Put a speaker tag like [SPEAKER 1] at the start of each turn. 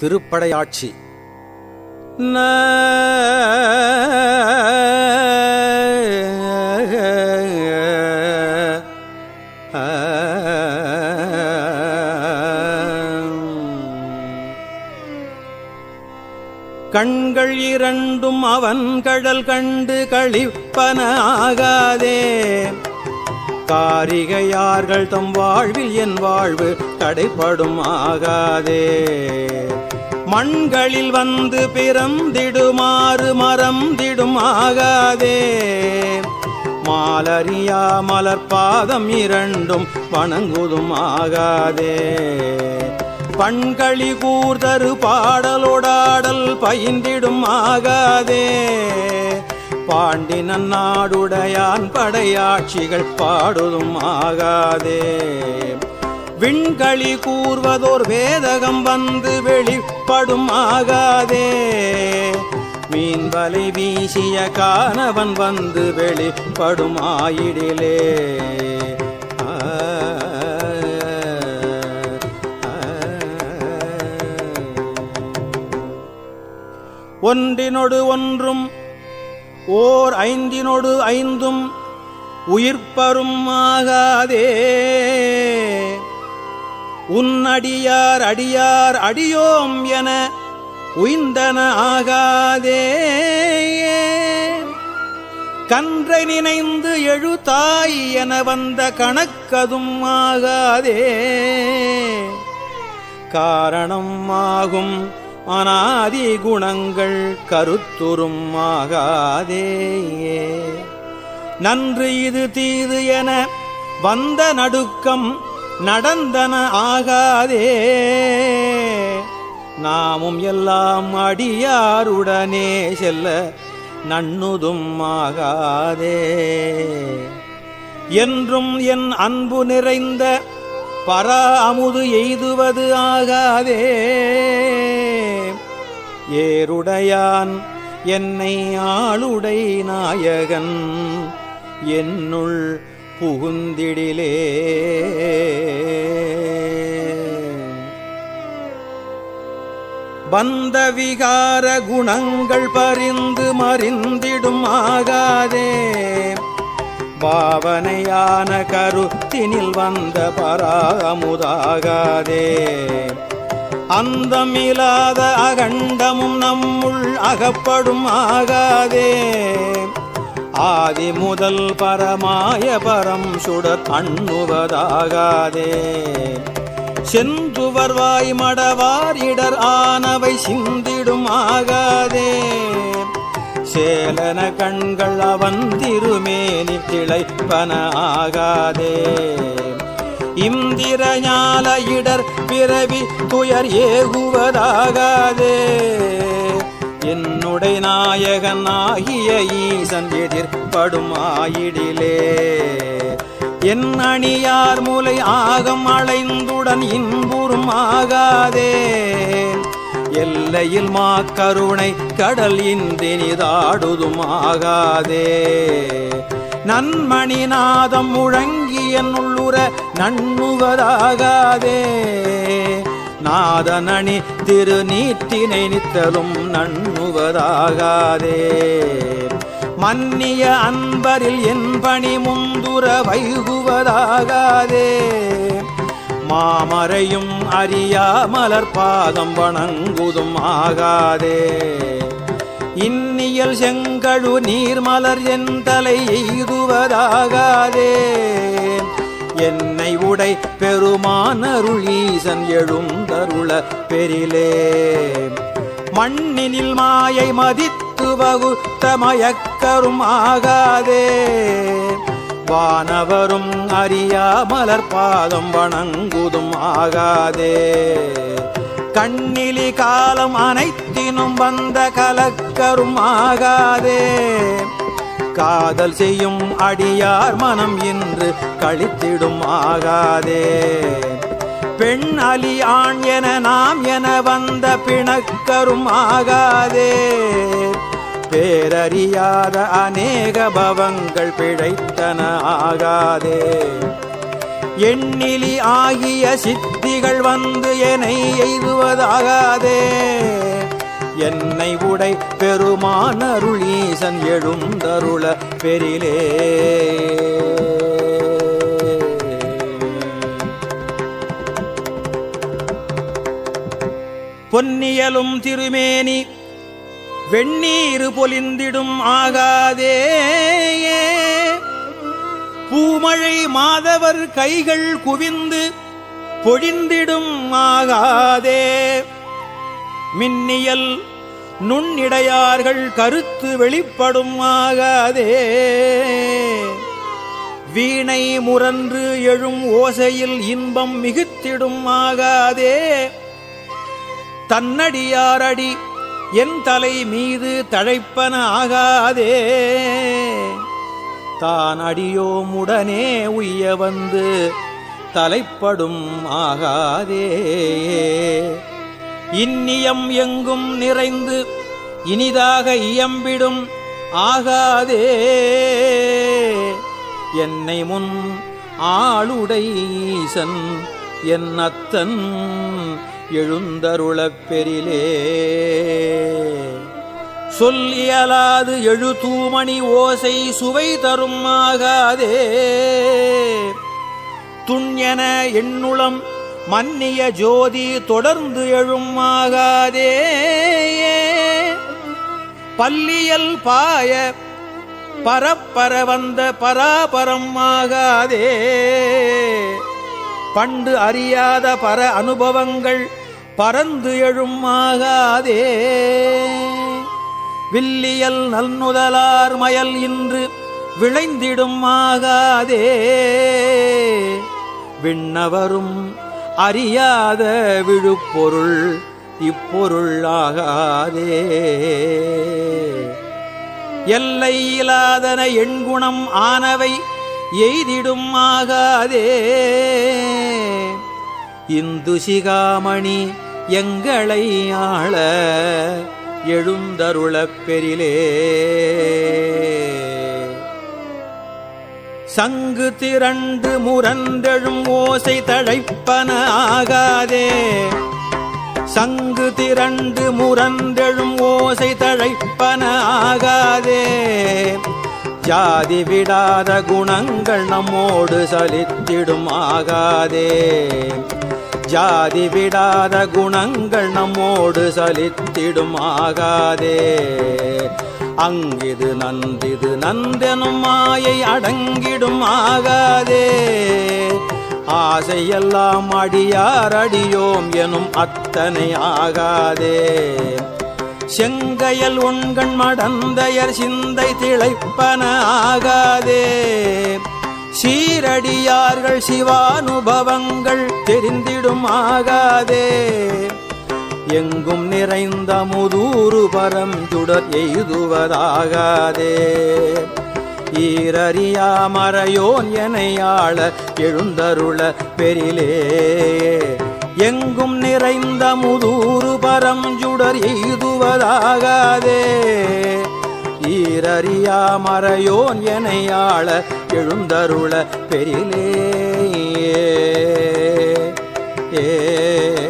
[SPEAKER 1] திருப்படையாட்சி. கண்கள் இரண்டும் அவன் கடல் கண்டு கழிப்பன ஆகாதே. காரிகையார்கள் தம் வாழ்வில் என் வாழ்வு தடைப்படும் ஆகாதே. மண்களில் வந்து பிறந்திடுமாறு மறந்திடும் ஆகாதே. மாலரியா மலர்பாதம் இரண்டும் வணங்குதும் ஆகாதே. பண்களி கூர்தரு பாடலோடாடல் பயின்றிடும் ஆகாதே. பாண்டி நாடுடையான் படையாட்சிகள் பாடுதும் ஆகாதே. விண்களி கூர்வதோர் வேதகம் வந்து வெளிப்படும் ஆகாதே. மீன் வலை வீசிய காணவன் வந்து வெளிப்படும் ஆயிடிலே. ஒன்றினொடு ஒன்றும் ஓர் ஐந்தினொடு ஐந்தும் உயிர்ப்பரும் ஆகாதே. உன்னடியார் அடியார் அடியோம் என உய்ந்தன ஆகாதே. கன்றை நினைந்து எழு என வந்த கணக்கதும் ஆகாதே. காரணம் ஆகும் அனாதி குணங்கள் கருத்துரும் ஆகாதே. நன்று இது தீது என வந்த நடுக்கம் நடந்தன ஆகாதே. நாமும் எல்லாம் அடியாருடனே செல்ல நன்னுதும் ஆகாதே. என்றும் என் அன்பு நிறைந்த பரா அமுது எய்துவது ஆகாதே. ஏருடையான் என்னை ஆளுடை நாயகன் என்னுள் புகுந்திடிலே. பந்த விகார குணங்கள் பரிந்து மறிந்திடும் ஆகாதே. பாவனையான கருத்தினில் வந்த பராமுதாகாதே. அந்தமில்லாத அகண்டமும் நம்முள் அகப்படும் ஆகாதே. ஆதி முதல் பரமாய பரம் சுடர் அண்ணுவதாகாதே. செந்துவர் வாய் மடவார் இடர் ஆனவை சிந்திடும் ஆகாதே. சேலன கண்கள் அவன் திருமேனி திளைப்பன ஆகாதே. இந்திர ஞால இடர் பிறவி துயர் ஏகுவதாகாதே. என்னுடைய நாயகன் ஆகிய ஈசன் எதிர்ப்படும் ஆயிடிலே. என் அணியார் மூலை ஆகம் அலைந்துடன் இன்புறும் ஆகாதே. எல்லையில் மா கருணை கடல் இன்றினிதாடுதும் நிதாடுதுமாகாதே. நன்மணிநாதம் நாதம் முழங்கி என்னுள்ளுற நண்ணுவதாகாதே. நாதனணி திருநீற்றினை நித்தலும் நண்ணுவதாகாதே. மன்னிய அன்பரில் என் பணி முந்துர வைகுவதாகாதே. மாமரையும் அறியா மலர் பாதம் வணங்குதும் ஆகாதே. இன்னியல் செங்கழு நீர்மலர் என் தலை எய்துவதாகாதே என்னை உடை பெருமானருள் ஈசன் எழுந்தருள பெரிலே மண்ணினில் மாயை மதித்து வகுத்த மயக்கரும் ஆகாதே. வானவரும் அறியா மலர் பாதம் வணங்குதும் ஆகாதே. கண்ணிலி காலம் அனைத்தினும் வந்த கலக்கரும் ஆகாதே. காதல் செய்யும் அடியார் மனம் இன்று கழித்திடும் ஆகாதே. பெண் அலி ஆண் என நாம் என வந்த பிணக்கரும் ஆகாதே. பேரறியாத அநேக பவங்கள் பிழைத்தன ஆகாதே. எண்ணிலி ஆகிய சித்திகள் வந்து என்னை எய்துவதாகாதே. என்னை உடை பெருமானருளீசன் எழுந்தருள பெரிலே பொன்னியலும் திருமேனி வெண்ணீர் பொலிந்திடும் ஆகாதே பூமழை மாதவர் கைகள் குவிந்து பொழிந்திடும் ஆகாதே. மின்னியல் நுண்ணிடையார்கள் கருத்து வெளிப்படும் ஆகாதே. வீணை முரன்று எழும் ஓசையில் இன்பம் மிகுத்திடும் ஆகாதே. தன்னடியாரடி என் தலை மீது தழைப்பன ஆகாதே. தான் அடியோமுடனே உய்ய வந்து தலைப்படும் ஆகாதே. இன்னியம் எங்கும் நிறைந்து இனிதாக இயம்பிடும் ஆகாதே. என்னை முன் ஆளுடை ஈசன் என் அத்தன் எழுந்தருளப் பெரிலே சொல் இயலாது தூமணி ஓசை சுவை தரும் ஆகாதே. துண்யன எண்ணுளம் மன்னிய ஜோதி தொடர்ந்து எழுமாகாதே பல்லியல் பாய பரப்பர வந்த பராபரம் ஆகாதே. பண்டு அறியாத பர அனுபவங்கள் பறந்து எழுமாகாதே வில்லியல் நல்நுதலார் மயல் இன்று விளைந்திடும் ஆகாதே விண்ணவரும் அறியாத விழுப்பொருள் இப்பொருள் ஆகாதே. எல்லை இல்லாதன எண்குணம் ஆனவை எய்திடும் ஆகாதே இந்து சிகாமணி எங்களை ஆள எழுந்தருளப் பெரிலே சங்கு திரண்டு முரண்டெழும் ஓசை தழைப்பன ஆகாதே. சங்கு திரண்டு முரண்டெழும் ஓசை தழைப்பன ஆகாதே. ஜாதி விடாத குணங்கள் நம்மோடு சலித்திடும் ஆகாதே. ஜாதி விடாத குணங்கள் நம்மோடு சலித்திடும் ஆகாதே அங்கிது நந்திது நந்தெனும் மாயை அடங்கிடும் ஆகாதே ஆசையெல்லாம் அடியார் அடியோம் எனும் அத்தனை ஆகாதே. செங்கையல் உண்கண் மடந்தையர் சிந்தை திளைப்பன ஆகாதே. சீரடியார்கள் சிவானுபவங்கள் தெரிந்திடும் ஆகாதே. எங்கும் நிறைந்த முதூறு பரம் சுடர் எய்துவதாகாதே. ஈரறியா மறையோன் எனையாள எழுந்தருள பெரிலே எங்கும் நிறைந்த முதூறு பரம் சுடர் எய்துவதாகாதே. பிறறியா மறையோன் எனையாள எழுந்தருள பெரிலே. ஏ